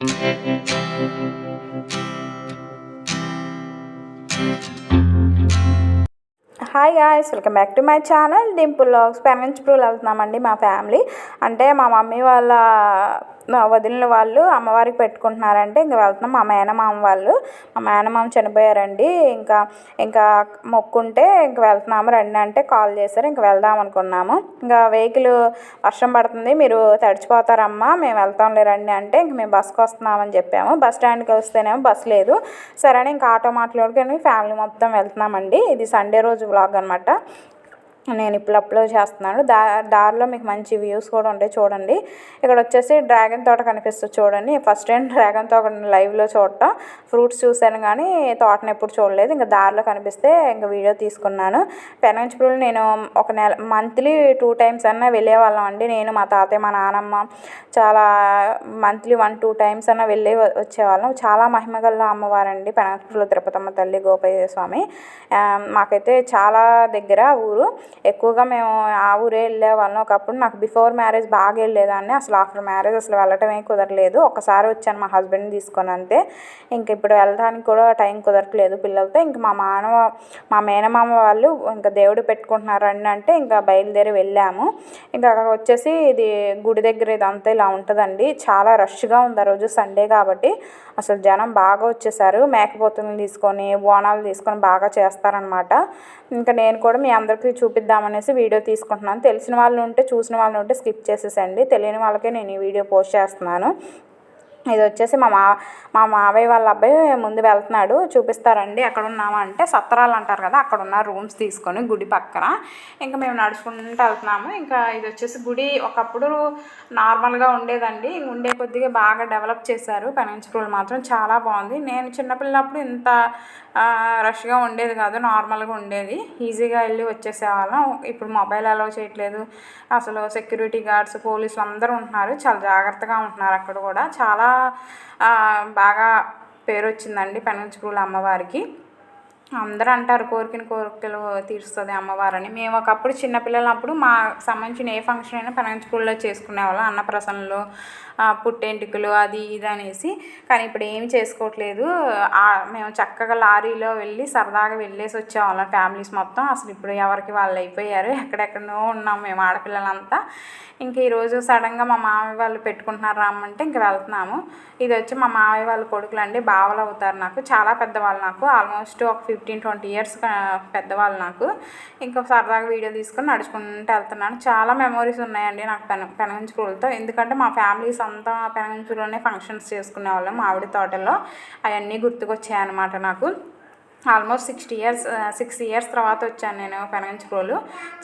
Thank you. Hi guys welcome back to my channel Dimple logs ప్రూల్ వెళ్తున్నామండి మా family అంటే మా మమ్మీ వాళ్ళ వదిలిన వాళ్ళు అమ్మవారికి పెట్టుకుంటున్నారంటే ఇంకా వెళ్తున్నాం. మా మేనమామ వాళ్ళు మా మేనమామ చనిపోయారండి. ఇంకా ఇంకా మొక్కుంటే ఇంక వెళ్తున్నాము. రండి అంటే కాల్ చేశారు ఇంక వెళ్దాం అనుకున్నాము. ఇంకా వెహికల్ వర్షం పడుతుంది మీరు తడిచిపోతారమ్మా మేము వెళ్తాంలే రండి అంటే ఇంక మేము బస్కి వస్తున్నామని చెప్పాము. బస్ స్టాండ్కి వస్తేనేమో బస్ లేదు. సరే అని ఇంకా ఆటో మాట్లాడుకొని ఫ్యామిలీ మొత్తం వెళ్తున్నామండి. ఇది సండే రోజు వ్లాగ్ అనమాట నేను ఇప్పుడు అప్లోడ్ చేస్తున్నాను. దా దారిలో మీకు మంచి వ్యూస్ కూడా ఉంటాయి చూడండి. ఇక్కడ వచ్చేసి డ్రాగన్ తోట కనిపిస్తుంది చూడండి. ఫస్ట్ టైం డ్రాగన్ తోట లైవ్లో చూడటం. ఫ్రూట్స్ చూశాను కానీ తోటను ఎప్పుడు చూడలేదు. ఇంకా దారిలో కనిపిస్తే ఇంకా వీడియో తీసుకున్నాను. పెనంచిపురులు నేను ఒక నెల మంత్లీ టూ టైమ్స్ అన్నా వెళ్ళేవాళ్ళం అండి. నేను మా తాతయ్య మా నానమ్మ చాలా మంత్లీ వన్ టూ టైమ్స్ అన్నా వెళ్ళి వచ్చేవాళ్ళం. చాలా మహిమగల అమ్మవారండి పెనంచిపురులు తిరుపతమ్మ తల్లి గోపయ్య స్వామి. మాకైతే చాలా దగ్గర ఊరు. ఎక్కువగా మేము ఆ ఊరే వెళ్ళేవాళ్ళం. ఒకప్పుడు నాకు బిఫోర్ మ్యారేజ్ బాగా వెళ్ళేదాన్ని. అసలు ఆఫ్టర్ మ్యారేజ్ అసలు వెళ్ళటమే కుదరలేదు. ఒకసారి వచ్చాను మా హస్బెండ్ని తీసుకొని అంతే. ఇంక ఇప్పుడు వెళ్ళడానికి కూడా టైం కుదరట్లేదు పిల్లలతో. ఇంక మా మానవ మా మేనమామ వాళ్ళు ఇంకా దేవుడు పెట్టుకుంటున్నారండి అంటే ఇంకా బయలుదేరి వెళ్ళాము. ఇంకా అక్కడ వచ్చేసి ఇది గుడి దగ్గర ఇదంతా ఇలా ఉంటుందండి. చాలా రష్గా ఉంది ఆ రోజు సండే కాబట్టి. అసలు జనం బాగా వచ్చేసారు. మేకపోతులను తీసుకొని బోనాలు తీసుకొని బాగా చేస్తారనమాట ఇంకా నేను కూడా మీ అందరికీ చేద్దామనేసి వీడియో తీసుకుంటున్నాను. తెలిసిన వాళ్ళు ఉంటే చూసిన వాళ్ళు ఉంటే స్కిప్ చేసేసండి. తెలియని వాళ్ళకే నేను ఈ వీడియో పోస్ట్ చేస్తున్నాను. ఇది వచ్చేసి మా మా మా మావయ్య వాళ్ళ అబ్బాయి ముందు వెళ్తున్నాడు చూపిస్తారండి ఎక్కడ ఉన్నామా అంటే సత్రాలు అంటారు కదా అక్కడ ఉన్న రూమ్స్ తీసుకొని గుడి పక్కన. ఇంకా మేము నడుచుకుంటూ వెళ్తున్నాము. ఇంకా ఇది వచ్చేసి గుడి ఒకప్పుడు నార్మల్గా ఉండేదండి. ఉండే కొద్దిగా బాగా డెవలప్ చేశారు. పెనంచిపూలు మాత్రం చాలా బాగుంది. నేను చిన్నపిల్లప్పుడు ఇంత రష్గా ఉండేది కాదు నార్మల్గా ఉండేది. ఈజీగా వెళ్ళి వచ్చేసేవాళ్ళం. ఇప్పుడు మొబైల్ అలౌ చేయట్లేదు. అసలు సెక్యూరిటీ గార్డ్స్ పోలీసులు అందరూ ఉంటున్నారు. చాలా జాగ్రత్తగా ఉంటున్నారు అక్కడ కూడా. చాలా బాగా పేరు వచ్చిందండి పెనుగంచిప్రోలు అమ్మవారికి. అందరూ అంటారు కోరికని కోరికలు తీరుస్తుంది అమ్మవారని. మేము ఒకప్పుడు చిన్నపిల్లలప్పుడు మా సంబంధించిన ఏ ఫంక్షన్ అయినా పెనంచిపూల్లో చేసుకునేవాళ్ళం అన్నప్రసన్నలు పుట్టెంటుకలు అది ఇది అనేసి. కానీ ఇప్పుడు ఏమి చేసుకోవట్లేదు. మేము చక్కగా లారీలో వెళ్ళి సరదాగా వెళ్ళేసి వచ్చేవాళ్ళం ఫ్యామిలీస్ మొత్తం. అసలు ఇప్పుడు ఎవరికి వాళ్ళు అయిపోయారు. ఎక్కడెక్కడో ఉన్నాం మేము ఆడపిల్లలంతా. ఇంక ఈరోజు సడన్గా మా మామయ్య వాళ్ళు పెట్టుకుంటున్నారు రమ్మంటే ఇంక వెళ్తున్నాము. ఇది వచ్చి మా మామయ్య వాళ్ళ కొడుకులు అండి బావలు అవుతారు నాకు. చాలా పెద్దవాళ్ళు నాకు. ఆల్మోస్ట్ ఒక ఫిఫ్టీన్ ట్వంటీ ఇయర్స్ పెద్దవాళ్ళు నాకు. ఇంకా సరదాగా వీడియో తీసుకొని నడుచుకుంటూ వెళ్తున్నాను. చాలా మెమోరీస్ ఉన్నాయండి నాకు పెన పెనంచుకూలతో ఎందుకంటే మా ఫ్యామిలీస్ అంతా పెనంచులోనే ఫంక్షన్స్ చేసుకునే వాళ్ళం మామిడి తోటలో. అవన్నీ గుర్తుకొచ్చాయి అన్నమాట నాకు. Almost sixty years six years తర్వాత వచ్చాను నేను పెనంచిప్రోలు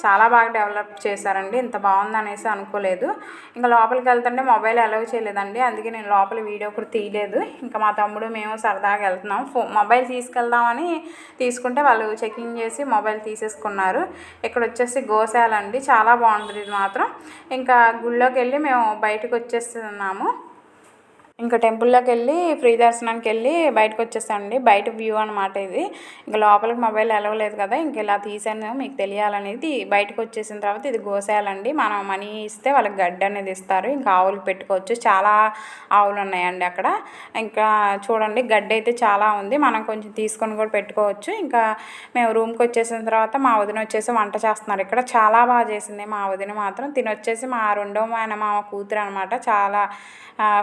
చాలా బాగా డెవలప్ చేశారండి. ఇంత బాగుంది అనేసి అనుకోలేదు. ఇంకా లోపలికి వెళ్తుంటే మొబైల్ అలౌ చేయలేదండి. అందుకే నేను లోపల వీడియో కూడా తీయలేదు. ఇంకా మా తమ్ముడు మేము సరదాగా వెళ్తున్నాం. ఫో మొబైల్ తీసుకెళ్దామని తీసుకుంటే వాళ్ళు చెకింగ్ చేసి మొబైల్ తీసేసుకున్నారు. ఇక్కడ వచ్చేసి గోశాల అండి. చాలా బాగుంటుంది ఇది మాత్రం. ఇంకా గుళ్ళోకి వెళ్ళి మేము బయటకు వచ్చేస్తున్నాము. ఇంకా టెంపుల్లోకి వెళ్ళి ఫ్రీ దర్శనానికి వెళ్ళి బయటకు వచ్చేసామండి బయట వ్యూ అనమాట ఇది. ఇంకా లోపలికి మొబైల్ ఎలవలేదు కదా ఇంక ఇలా తీసాను మీకు తెలియాలనేది. బయటకు వచ్చేసిన తర్వాత ఇది గోసేయాలండి. మనం మనీ ఇస్తే వాళ్ళకి గడ్డి అనేది ఇస్తారు. ఇంకా ఆవులు పెట్టుకోవచ్చు. చాలా ఆవులు ఉన్నాయండి అక్కడ. ఇంకా చూడండి గడ్డి అయితే చాలా ఉంది. మనం కొంచెం తీసుకొని కూడా పెట్టుకోవచ్చు. ఇంకా మేము రూమ్కి వచ్చేసిన తర్వాత మా వదిన వచ్చేసి వంట చేస్తున్నారు ఇక్కడ. చాలా బాగా చేసింది మా వదిన మాత్రం. తినొచ్చేసి మా రెండో ఆయన మా కూతురు అనమాట చాలా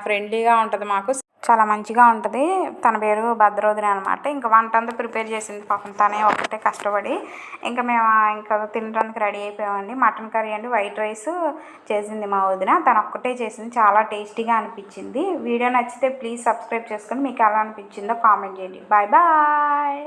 ఫ్రెండ్లీగా ఉంటుంది మాకు. చాలా మంచిగా ఉంటుంది. తన పేరు భద్రోదిని అనమాట ఇంకా వంట అంతా ప్రిపేర్ చేసింది పాపం. తనే ఒకటే కష్టపడి ఇంకా మేము ఇంకా తినడానికి రెడీ అయిపోయామండి. మటన్ కర్రీ అండి వైట్ రైస్ చేసింది మా వదిన. తను ఒక్కటే చేసింది. చాలా టేస్టీగా అనిపించింది. వీడియో నచ్చితే ప్లీజ్ సబ్స్క్రైబ్ చేసుకొని మీకు ఎలా అనిపించిందో కామెంట్ చేయండి. Bye bye.